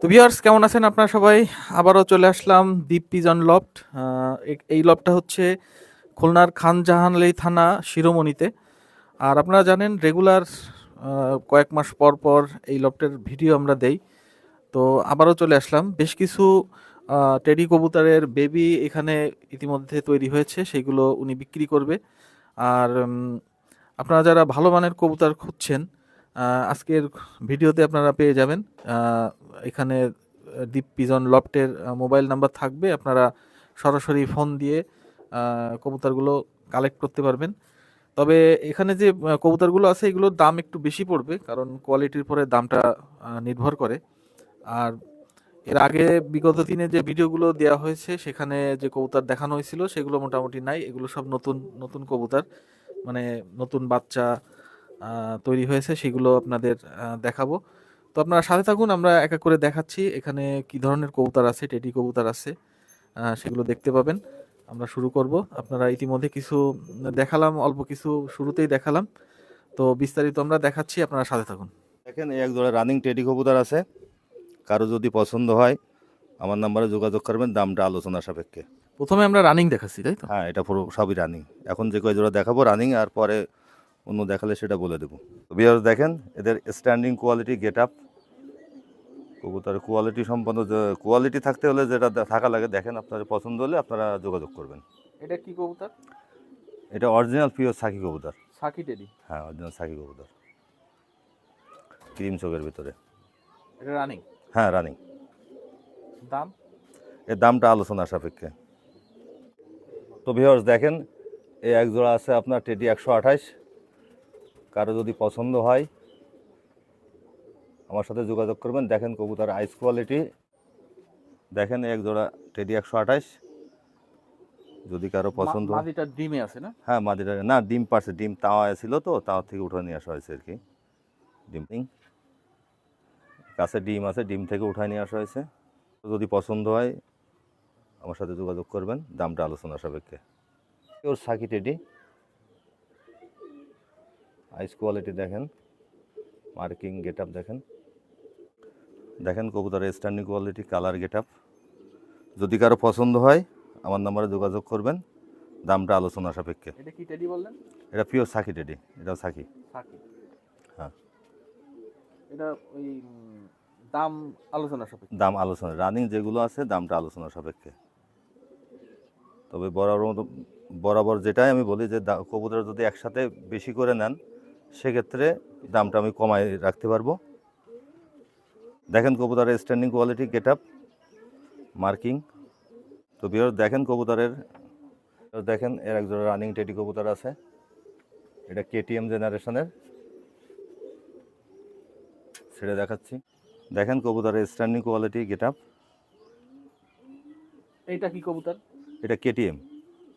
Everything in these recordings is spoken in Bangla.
তো ভিউয়ার্স কেমন আছেন আপনারা সবাই? আবারও চলে আসলাম দ্বীপ পিজন লফট এই লফটটা হচ্ছে খুলনার খানজাহানলি থানা শিরোমণিতে। আর আপনারা জানেন রেগুলার কয়েক মাস পর পর এই লফটের ভিডিও আমরা দেই। তো আবারও চলে আসলাম। বেশ কিছু টেডি কবুতরের বেবি এখানে ইতিমধ্যে তৈরি হয়েছে, সেগুলো উনি বিক্রি করবে। আর আপনারা যারা ভালো মানের কবুতর খুঁজছেন আজকের ভিডিওতে আপনারা পেয়ে যাবেন এখানে দীপ পিজন লফটের মোবাইল নাম্বার থাকবে, আপনারা সরাসরি ফোন দিয়ে কবুতরগুলো কালেক্ট করতে পারবেন। তবে এখানে যে কবুতরগুলো আছে, এগুলোর দাম একটু বেশি পড়বে, কারণ কোয়ালিটির পরে দামটা নির্ভর করে। আর এর আগে বিগত দিনে যে ভিডিওগুলো দেওয়া হয়েছে, সেখানে যে কবুতর দেখানো হয়েছিল, সেগুলো মোটামুটি নাই, এগুলো সব নতুন নতুন কবুতর মানে নতুন বাচ্চা তৈরি হয়েছে সেগুলো আপনাদের দেখাবো। তো আপনারা সাথে থাকুন আমরা এক এক করে দেখাচ্ছি এখানে কি ধরনের কবুতর আছে টেডি কবুতর আছে সেগুলো দেখতে পাবেন। আমরা শুরু করব। আপনারা ইতিমধ্যে কিছু দেখালাম অল্প কিছু শুরুতেই দেখালাম। তো বিস্তারিত আমরা দেখাচ্ছি আপনারা সাথে থাকুন। দেখেন এই এক জোড়া রানিং টেডি কবুতর আছে। কারও যদি পছন্দ হয় আমার নাম্বারে যোগাযোগ করবেন দামটা আলোচনা সাপেক্ষে। প্রথমে আমরা রানিং দেখাচ্ছি তাই তো? হ্যাঁ এটা পুরো সবই রানিং। এখন যে কয় জোড়া দেখাবো রানিং আর পরে অন্য দেখালে সেটা বলে দেবো। বিয়ার দেখেন এদের স্ট্যান্ডিং কোয়ালিটি গেট আপ কবুতরের কোয়ালিটি সম্পন্ন কোয়ালিটি থাকতে হলে যেটা থাকা লাগে দেখেন আপনার পছন্দ হলে আপনারা যোগাযোগ করবেন। এটা কি কবুতর? এটা অরিজিনাল পিওর সাকি কবুতর। সাকি টেডি। হ্যাঁ অরিজিনাল সাকি কবুতর। ক্রিম চোখের ভিতরে। এটা রানিং হ্যাঁ রানিং দাম? এর দামটা আলোচনা সাপেক্ষে। তো ভিওর্স দেখেন এই এক জোড়া আছে আপনার টেডি একশো আঠাশ। কারও যদি পছন্দ হয় আমার সাথে যোগাযোগ করবেন। দেখেন কবুতার আইস কোয়ালিটি দেখেন এক জোড়া টেডি একশো আঠাশ। যদি কারও পছন্দ হয় মাদিটা ডিমে আছে না? হ্যাঁ মাদিরা না ডিম পারছে ডিম তাওয়া ছিল তো তাওয়া থেকে উঠে নিয়ে আসা হয়েছে আর কি। ডিম কাছে ডিম আছে ডিম থেকে উঠায় নিয়ে আসা হয়েছে। যদি পছন্দ হয় আমার সাথে যোগাযোগ করবেন। দামটা আলোচনা সাপেক্ষে। ওর সাকি টেডি আইস কোয়ালিটি দেখেন মার্কিং গেট আপ দেখেন। দেখেন কবুতরের standing quality colour get up যদি কারও পছন্দ হয় আমার নাম্বারে যোগাযোগ করবেন দামটা আলোচনা সাপেক্ষে। এটা কি টেডি বললেন? এটা পিওর সাকি টেডি এটাও সাকি। সাকি। হ্যাঁ। এটা ওই দাম আলোচনা সাপেক্ষে। দাম আলোচনা রানিং যেগুলো আছে দামটা আলোচনা সাপেক্ষে। তবে বরাবর মতো- বরাবর যেটাই আমি বলি যে কবুতর যদি একসাথে বেশি করে নেন সেক্ষেত্রে দামটা আমি কমাই রাখতে পারব। দেখেন কবুতরের standing quality get up marking তো বিয়ার দেখেন কবুতরের দেখেন এর একজন রানিং টেডি কবুতর আছে। এটা কেটিএম জেনারেশনের ছেড়ে দেখাচ্ছি। দেখেন কবুতরের স্ট্যান্ডিং কোয়ালিটি গেট আপ এইটা কি কবুতর? এটা কেটিএম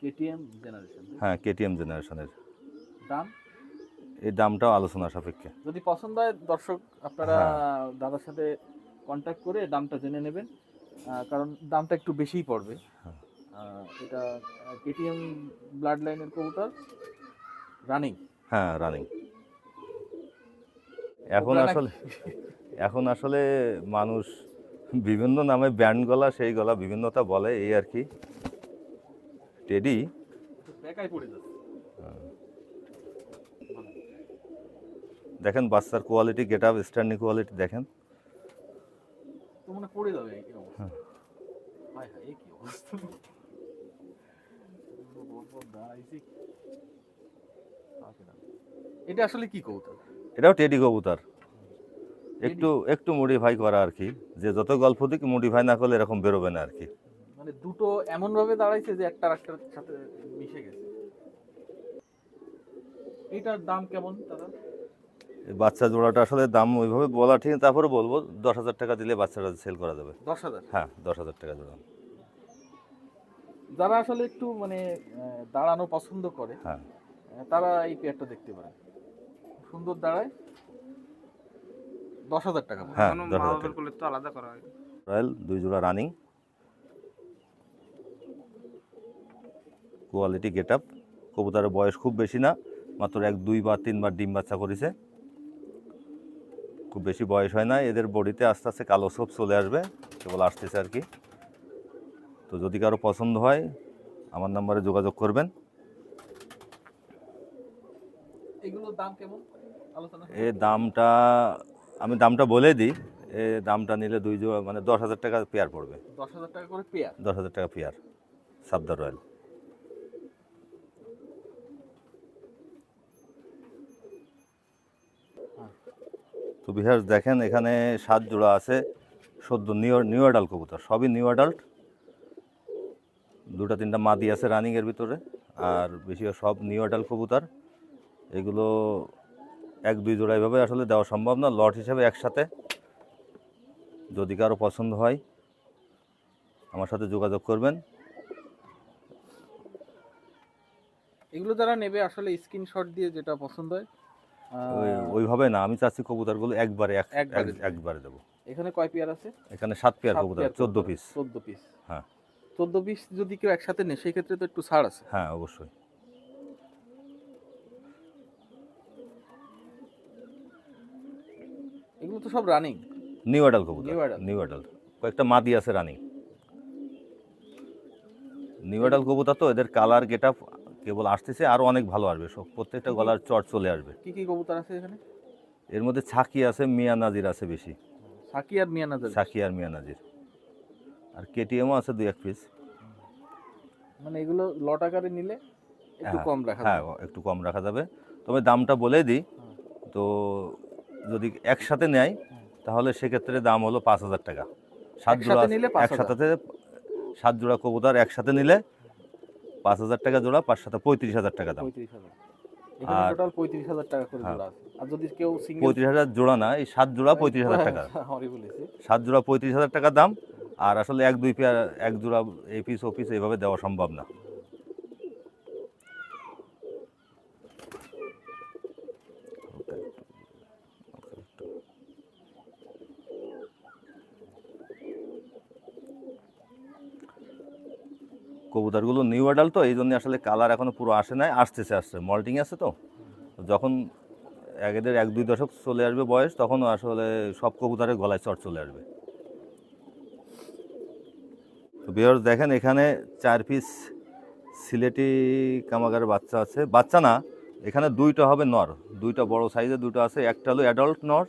কেটিএম জেনারেশন হ্যাঁ কেটিএম জেনারেশনের দাম? এই দামটাও আলোচনা সাপেক্ষে। যদি পছন্দ হয় দর্শক আপনারা হ্যাঁ। দাদার সাথে কন্ট্যাক্ট করে দামটা জেনে নেবেন। কারণ দামটা একটু বেশিই পড়বে। হ্যাঁ। এটা কেটিএম ব্লাড লাইনের কবুতর রানিং হ্যাঁ রানিং এখন আসলে এখন আসলে মানুষ বিভিন্ন নামে ব্যান্ড গলা সেই গলা বিভিন্নতা বলে এই আর কি। টেডি। পড়ে যাচ্ছে। দেখেন বাচ্চার quality get up standing quality দেখেন। এটা আসলে কি কবুতর? এটাও টেডি কবুতর। একটু একটু মডিফাই করা আর কি। যে যত গল্প দিক মডিফাই না করলে এরকম বেরোবে না আর কি। মানে দুটো এমন ভাবে দাঁড়াইছে যে একটা একটার সাথে মিশে গেছে। এটার দাম কেমন দাদা? বাচ্চা জোড়াটা আসলে দাম ওইভাবে বলা ঠিক তারপরে বলব দশ হাজার টাকা দিলে বাচ্চাটা সেল করা যাবে। দশ হাজার? হ্যাঁ দশ হাজার টাকা জোড়া। যারা আসলে একটু মানে দাঁড়ানো পছন্দ করে হ্যাঁ। তারা এই পেয়ারটা দেখতে পারে সুন্দর দাঁড়ায়। দশ হাজার টাকা হ্যাঁ দশ হাজার বাবার টাকা। কোলে তো আলাদা করা হয়। রয়্যাল দুই জোড়া রানিং কোয়ালিটি গেট আপ কবুতরের বয়স খুব বেশি না মাত্র এক দুই বা তিনবার ডিম বাচ্চা করেছে। খুব বেশি বয়স হয় না এদের বডিতে আস্তে আস্তে কালো সব চলে আসবে কেবল আসতেছে আর কি। তো যদি কারও পছন্দ হয় আমার নাম্বারে যোগাযোগ করবেন। এ দামটা আমি দামটা বলে দিই। এ দামটা নিলে দুই জোড়া মানে দশ হাজার টাকা পেয়ার পড়বে। দশ হাজার টাকা করে পেয়ার? দশ হাজার টাকা পেয়ার সাবদার রয়্যাল। তো বিহার দেখেন এখানে সাত জোড়া আছে, সদ্য নিউ নিউ অ্যাডাল্ট কবুতর, সবই নিউ অ্যাডাল্ট। দুটা তিনটা মাদি আছে রানিংয়ের ভিতরে, আর বেশি সব নিউ অ্যাডাল্ট কবুতর। এগুলো এক, দুই জোড়া এভাবে আসলে দেওয়া সম্ভব না, লট হিসেবে একসাথে। যদি কারও পছন্দ হয়, আমার সাথে যোগাযোগ করবেন। এগুলো যারা নেবে আসলে স্ক্রিনশট দিয়ে যেটা পছন্দ হয় ওইভাবে না আমি চাচ্ছি কবুতরগুলো একবারে এক- একবারে এক- একবারে দেবো। এখানে কয় পেয়ার আছে? এখানে সাত পেয়ার কবুতর চোদ্দ পিস চোদ্দ পিস হ্যাঁ। চোদ্দ পিস যদি কেউ একসাথে নেয় সেই ক্ষেত্রে তো একটু ছাড় আছে। হ্যাঁ অবশ্যই। এগুলো তো সব রানিং নিউ অ্যাডাল কবুতর। নিউ অ্যাডাল কয়েকটা মাদি আছে রানিং নিউ অ্যাডাল কবুতর তো এদের কালার গেট আপ কেবল আসতেছে আরও অনেক ভালো আসবে। সব প্রত্যেকটা গলার চট চলে আসবে। কি কি কবুতর আছে এখানে? এর মধ্যে ছাকি আছে মিয়া নাজির আছে বেশি। সাকি আর মিয়ানাজার ছাকি আর মিয়া নাজির। আর কেটিএমও আছে দুই এক পিস মানে এগুলো লট আকারে নিলে একটু হ্যাঁ, কম রাখা হ্যাঁ একটু কম রাখা যাবে। তবে দামটা বলে দিই। তো যদি একসাথে নেয় তাহলে সেক্ষেত্রে দাম হলো পাঁচ হাজার টাকা। সাত জোড়া একসাথে নিলে 5,000 একসাথে সাত জোড়া কবুতর একসাথে নিলে পাঁচ হাজার টাকা জোড়া পাঁচ সাথে পঁয়ত্রিশ হাজার টাকা দাম। আর- টোটাল পঁয়ত্রিশ হাজার টাকা করে হ্যাঁ। জোড়া আছে। আর যদি কেউ পঁয়ত্রিশ হাজার জোড়া না এই সাত জোড়া পঁয়ত্রিশ হাজার টাকা। সাত জোড়া পঁয়ত্রিশ হাজার টাকা দাম আর আসলে এক দুই পেয়ার এক জোড়া এই পিস ও পিস এইভাবে দেওয়া সম্ভব না। কবুতরগুলো নিউ অ্যাডাল তো, এই জন্য আসলে কালার এখনও পুরো আসে নাই, আসতেছে, আসছে। মল্টিং আছে তো? যখন এক এদের এক দুই দশক চলে আসবে বয়স, তখন আসলে সব কবুতরের গলায় চট চলে আসবে। তো বিয়ার দেখেন, এখানে চার পিস সিলেটি কামাগারের বাচ্চা আছে। বাচ্চা না, এখানে দুইটা হবে নর। দুইটা বড় সাইজের দুটো আছে, একটা হলো অ্যাডাল্ট নর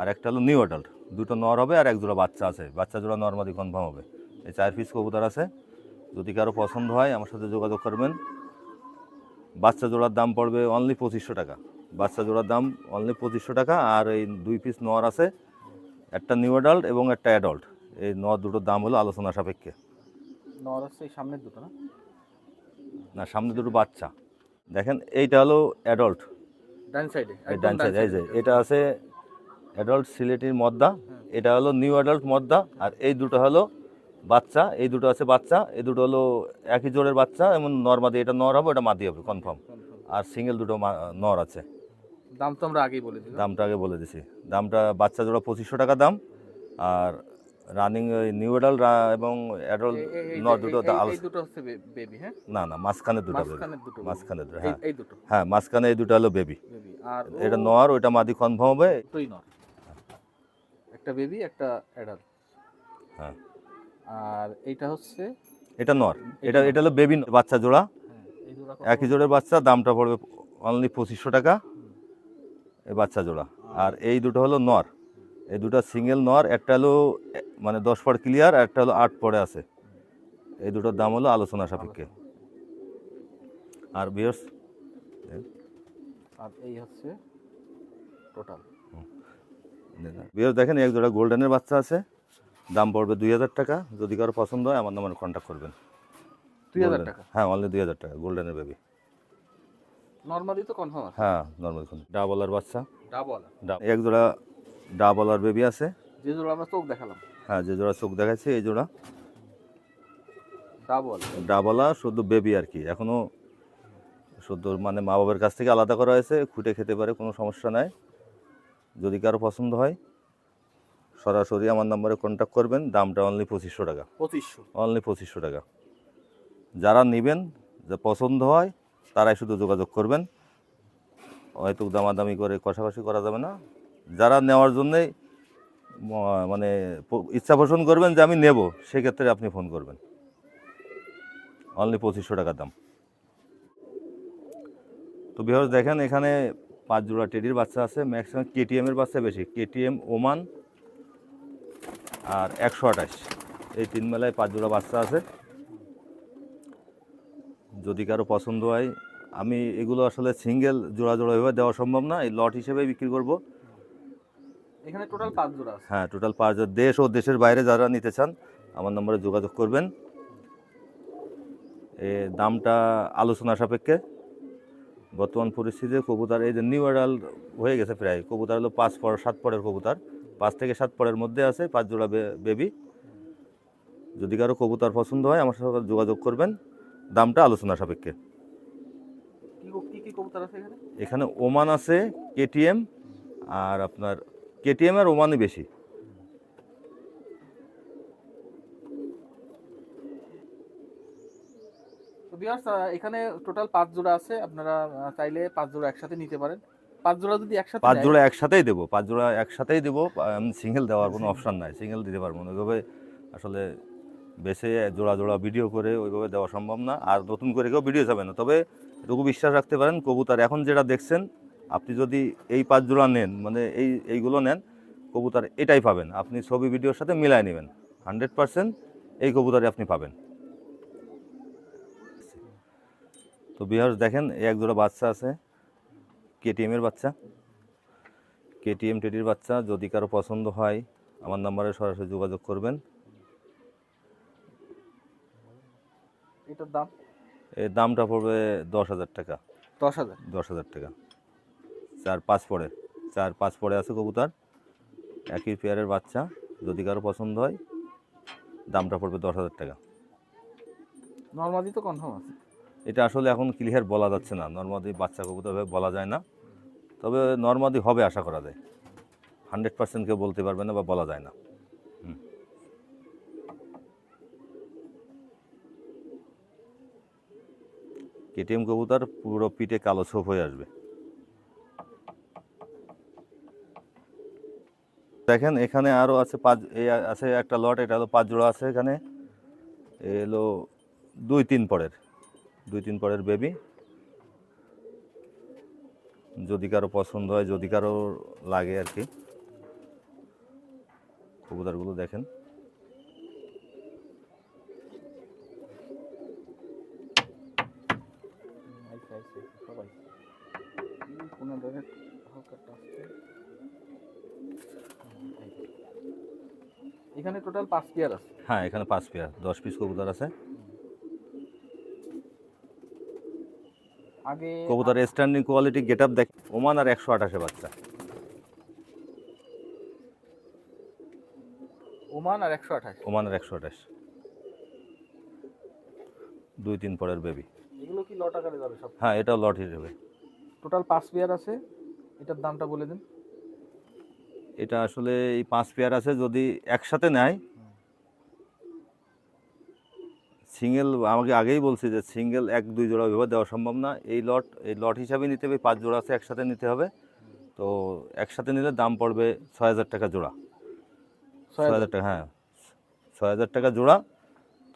আর একটা হলো নিউ অ্যাডাল্ট দুটো নর হবে আর এক জোড়া বাচ্চা আছে। বাচ্চা জোড়া নর্মালি কনফার্ম হবে। এই চার পিস কবুতর আছে। যদি কারও পছন্দ হয় আমার সাথে যোগাযোগ করবেন। বাচ্চা জোড়ার দাম পড়বে অনলি পঁচিশশো টাকা। বাচ্চা জোড়ার দাম অনলি পঁচিশশো টাকা আর এই দুই পিস নর আছে। একটা নিউ অ্যাডাল্ট এবং একটা অ্যাডাল্ট এই নর দুটোর দাম হলো আলোচনা সাপেক্ষে। নর আছে এই সামনের দুটো না? না সামনে দুটো বাচ্চা। দেখেন এইটা হলো অ্যাডাল্ট ডান সাইডে ডান সাইড এই যে এটা আছে অ্যাডাল্ট সিলেটির মদ্দা। এটা হলো নিউ অ্যাডাল্ট মদ্দা আর এই দুটো হলো বাচ্চা এই দুটো আছে বাচ্চা এই দুটো হলো একই জোড়ের বাচ্চা এমন নর মাদি এটা নর হবে ওটা মাদি হবে কনফার্ম আর সিঙ্গেল দুটো নর আছে। দাম তো আমরা আগেই বলে দিলাম। দামটা আগে বলে দিছি। দামটা বাচ্চা জোড়া পঁচিশশো টাকা দাম আর রানিং নিউ অ্যাডাল্ট এবং অ্যাডাল্ট নর দুটো দুটো হচ্ছে বেবি হ্যাঁ? না না মাঝখানে দুটো দুটো মাঝখানে দুটো হ্যাঁ। এই দুটো। হ্যাঁ মাঝখানে এই দুটো হলো বেবি বেবি আর এটা নর ওইটা মাদি কনফার্ম হবে। দুটোই নর। একটা বেবি একটা অ্যাডাল্ট হ্যাঁ। আর এইটা হচ্ছে এটা নর। এটা এটা হলো বেবি বাচ্চা জোড়া। হ্যাঁ, একই জোড়ের বাচ্চা দামটা পড়বে অনলি পঁচিশশো টাকা। এই বাচ্চা জোড়া। আর এই দুটো হলো নর। এই দুটো সিঙ্গেল নর একটা হলো মানে দশ পর ক্লিয়ার আর একটা হলো আট পরে আছে। এই দুটোর দাম হলো আলোচনা সাপেক্ষে। আর বিয়ার্স আর এই হচ্ছে টোটাল বিয়ার্স দেখেন এক জোড়া গোল্ডেনের বাচ্চা আছে। দাম পড়বে দুই হাজার টাকা। যদি কারও পছন্দ হয় আমার নাম্বারে কন্ট্যাক্ট করবেন। দুই হাজার টাকা? হ্যাঁ অনলি দুই হাজার টাকা গোল্ডেনের বেবি নর্মালি তো কনফার্ম হ্যাঁ নর্মাল ডাবলার বাচ্চা। ডাবল ডা- এক জোড়া ডাবলার বেবি আছে। যে জোড়া আমরা চোখ দেখালাম। হ্যাঁ যে জোড়া চোখ দেখাচ্ছে এই জোড়া। ডাবল ডাবলা শুধু বেবি আর কি। এখনও শুধু মানে মা বাবার কাছ থেকে আলাদা করা হয়েছে খুঁটে খেতে পারে কোনো সমস্যা নাই। যদি কারও পছন্দ হয় সরাসরি আমার নাম্বারে কন্ট্যাক্ট করবেন দামটা অনলি পঁচিশশো টাকা। পঁচিশশো। অনলি পঁচিশশো টাকা। যারা নেবেন যা পছন্দ হয় তারাই শুধু যোগাযোগ করবেন। হয়তো দামাদামি করে কষাকষি করা যাবে না। যারা নেওয়ার জন্যই মানে ইচ্ছা পোষণ করবেন যে আমি নেব সেক্ষেত্রে আপনি ফোন করবেন। অনলি পঁচিশশো টাকার দাম। তো বিহার দেখেন এখানে পাঁচ জোড়া টেডির বাচ্চা আছে ম্যাক্সিমাম কেটিএমের বাচ্চা বেশি। কেটিএম ওমান আর একশো আঠাশ। এই তিন মেলায় পাঁচ জোড়া বাচ্চা আছে। যদি কারও পছন্দ হয় আমি এগুলো আসলে সিঙ্গেল জোড়া জোড়া এভাবে দেওয়া সম্ভব না এই লট হিসেবে বিক্রি করব। এখানে টোটাল পাঁচ জোড়া হ্যাঁ টোটাল পাঁচ হাজার দেশ ও দেশের বাইরে যারা নিতে চান আমার নম্বরে যোগাযোগ করবেন। এ দামটা আলোচনা সাপেক্ষে। বর্তমান পরিস্থিতিতে কবুতার এই যে নিউ হয়ে গেছে প্রায়। কবুতার হলো পাঁচ পর সাত পরের কবুতর। পাঁচ থেকে সাত পরের মধ্যে আছে পাঁচ জোড়া বেবি যদি কারও কবুতর পছন্দ হয় আমার সাথে যোগাযোগ করবেন। দামটা আলোচনা সাপেক্ষে। কি কি কি এখানে? ওমান আছে কেটিএম আর আপনার কেটিএম আর ওমানই বেশি। এখানে টোটাল পাঁচ জোড়া আছে আপনারা চাইলে পাঁচ জোড়া একসাথে নিতে পারেন। পাঁচ জোড়া যদি একসাথে পাঁচ জোড়া একসাথেই দেবো পাঁচ জোড়া একসাথেই দেবো সিঙ্গেল দেওয়ার কোনো অপশান নাই সিঙ্গেল দিতে পারব না। ওইভাবে আসলে বেছে জোড়া জোড়া ভিডিও করে ওইভাবে দেওয়া সম্ভব না আর নতুন করে কেউ ভিডিও যাবে না। তবে এটুকু বিশ্বাস রাখতে পারেন কবুতর এখন যেটা দেখছেন আপনি যদি এই পাঁচ জোড়া নেন মানে এই এইগুলো নেন কবুতর এটাই পাবেন। আপনি ছবি ভিডিওর সাথে মিলাই নেবেন। হান্ড্রেড পার্সেন্ট এই কবুতরই আপনি পাবেন। তো বিহার দেখেন এই এক জোড়া বাচ্চা আছে। কেটিএমের বাচ্চা। কেটিএম টেডির বাচ্চা যদি কারও পছন্দ হয় আমার নাম্বারে সরাসরি যোগাযোগ করবেন। এটার দাম? এর দামটা পড়বে দশ হাজার টাকা। দশ হাজার? দশ হাজার টাকা। চার পাঁচ পড়ে। চার পাঁচ পড়ে আছে কবুতর। একই পেয়ারের বাচ্চা যদি কারও পছন্দ হয় দামটা পড়বে দশ হাজার টাকা। নর্মালি তো কনফার্ম আছে। এটা আসলে এখন ক্লিয়ার বলা যাচ্ছে না। নর্মাদি বাচ্চা কবুতর বলা যায় না। তবে নর্মাদি হবে আশা করা যায়। হান্ড্রেড পার্সেন্ট কেউ বলতে পারবে না বা বলা যায় না। কেটিএম কবুতর পুরো পিঠে কালো ছোপ হয়ে আসবে। দেখেন এখানে আরও আছে পাঁচ আছে একটা লট এটা হলো পাঁচ জোড়া আছে এখানে। এলো দুই, তিন পরের। দুই তিন পরের বেবি যদি কারও পছন্দ হয় যদি কারও লাগে আর কি। কবুতরগুলো দেখেন। এখানে টোটাল পাঁচ পেয়ার আছে। হ্যাঁ এখানে পাঁচ পেয়ার দশ পিস কবুতর আছে। আগে কবুতরের স্ট্যান্ডিং কোয়ালিটি গেট আপ দেখ ওমান আর একশো আঠাশে বাচ্চা। ওমান আর একশো আঠাশ। ওমান আর একশো আঠাশ। দুই তিন পরের বেবি এগুলো কি লট আকারে যাবে সব? হ্যাঁ এটাও লট হিসেবে টোটাল পাঁচ পেয়ার আছে। এটার দামটা বলে দিন। এটা আসলে এই পাঁচ পেয়ার আছে যদি একসাথে নেয় সিঙ্গেল আমাকে আগেই বলছি যে সিঙ্গেল এক দুই জোড়া ওইভাবে দেওয়া সম্ভব না। এই লট এই লট হিসাবে নিতে হবে পাঁচ জোড়া আছে একসাথে নিতে হবে। তো একসাথে নিলে দাম পড়বে ছয় হাজার টাকা জোড়া। ছয় হাজার টাকা হ্যাঁ। ছয় হাজার টাকা জোড়া।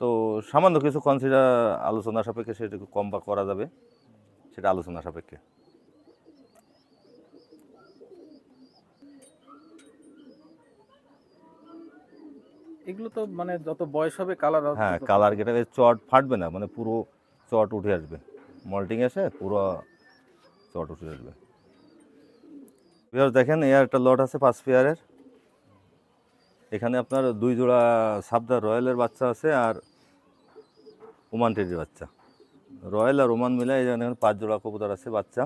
তো সামান্য কিছু কনসিডার আলোচনা সাপেক্ষে সেটা কম বা করা যাবে সেটা আলোচনা সাপেক্ষে। এগুলো তো মানে যত বয়স হবে কালার হ্যাঁ কালার গেটা চট ফাটবে না মানে পুরো চট উঠে আসবে। মল্টিং এসে পুরো চট উঠে আসবে। দেখেন এর একটা লট আছে পাঁচ পেয়ারের এখানে আপনার দুই জোড়া সাবদার রয়্যালের বাচ্চা আছে আর ওমান টেডির বাচ্চা। রয়্যাল আর ওমান মিলে এখানে পাঁচ জোড়া কবুতর আছে বাচ্চা।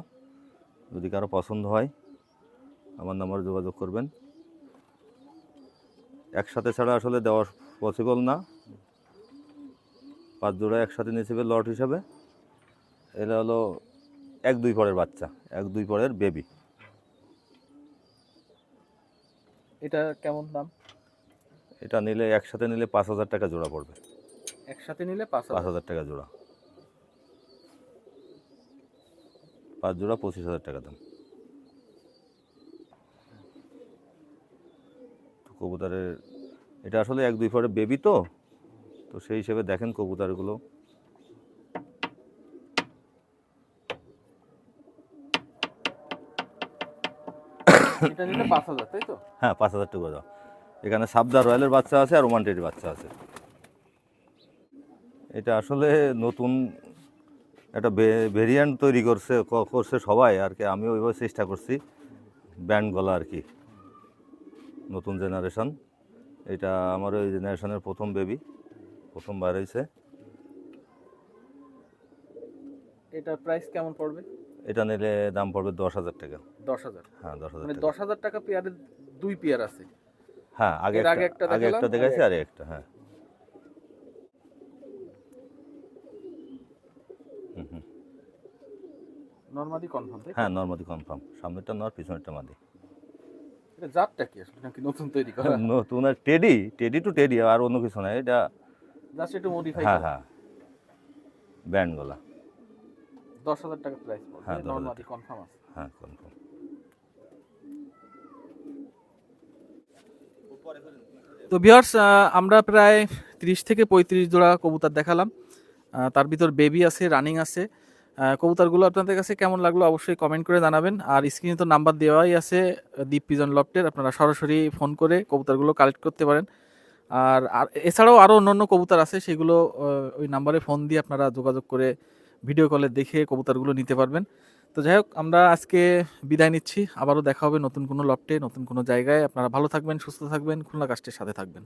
যদি কারও পছন্দ হয় আমার নাম্বারে যোগাযোগ করবেন। একসাথে ছাড়া আসলে দেওয়া পসিবল না। পাঁচ জোড়া একসাথে নিয়েছে লট হিসাবে। এটা হলো এক দুই পরের বাচ্চা এক দুই পরের বেবি এটা কেমন দাম? এটা নিলে একসাথে নিলে পাঁচ হাজার টাকা জোড়া পড়বে। একসাথে নিলে পাঁচ পাঁচ হাজার হাজার টাকা জোড়া। পাঁচ জোড়া পঁচিশ হাজার টাকা দাম। কবুতরের এটা আসলে এক দুই পরে বেবি তো তো সেই হিসেবে দেখেন কবুতরগুলো। হ্যাঁ পাঁচ হাজার টাকা দাও। এখানে সাবদার রয়্যালের বাচ্চা আছে আর ওমানটের বাচ্চা আছে। এটা আসলে নতুন একটা ভেরিয়েন্ট তৈরি করছে করছে সবাই আর কি আমি ওইভাবে চেষ্টা করছি ব্যান্ড গলা আর কি। নতুন জেনারেশান। এটা আমার ওই জেনারেশনের প্রথম বেবি প্রথম বার হয়েছে এটার প্রাইস কেমন পড়বে? এটা নিলে দাম পড়বে দশ হাজার টাকা। দশ হাজার? হ্যাঁ দশ হাজার মানে টাকা। দশ হাজার টাকা পেয়ারের দুই পেয়ার আছে। হ্যাঁ আগে আগে একটা আগে একটা দেখাইছি আর একটা হ্যাঁ। হুম হুম। কনফার্ম হ্যাঁ নর্মাদি কনফার্ম। সামনেরটা নর পিছনেরটা মাদি। জাতটা কি আসলে? নাকি নতুন তৈরি করা? নতুন আর টেডি টেডি টু টেডি আর অন্য কিছু না এটা জাস্ট একটু মডিফাই হ্যাঁ হ্যাঁ। ব্যান্ড গলা। দশ হাজার টাকা প্রাইস পড়বে হ্যাঁ, নর্মালি কনফার্ম আছে। হ্যাঁ কনফার্ম তো ভিউয়ার্স আমরা প্রায় তিরিশ থেকে পঁয়ত্রিশ জোড়া কবুতর দেখালাম। তার ভিতর বেবি আছে রানিং আছে। কবুতরগুলো আপনাদের কাছে কেমন লাগল অবশ্যই কমেন্ট করে জানাবেন। আর স্ক্রিনে তো নাম্বার দেওয়াই আছে দীপ পিজন লফটের আপনারা সরাসরি ফোন করে কবুতরগুলো কালেক্ট করতে পারেন। আর এছাড়াও আরও অন্য কবুতর আছে, সেগুলো ওই নাম্বারে ফোন দিয়ে আপনারা যোগাযোগ করে ভিডিও কলে দেখে কবুতরগুলো নিতে পারবেন। তো যাই হোক, আমরা আজকে বিদায় নিচ্ছি। আবারও দেখা হবে নতুন কোনো লফটে নতুন কোনো জায়গায়। আপনারা ভালো থাকবেন, সুস্থ থাকবেন, খুলনা কাস্টের সাথে থাকবেন।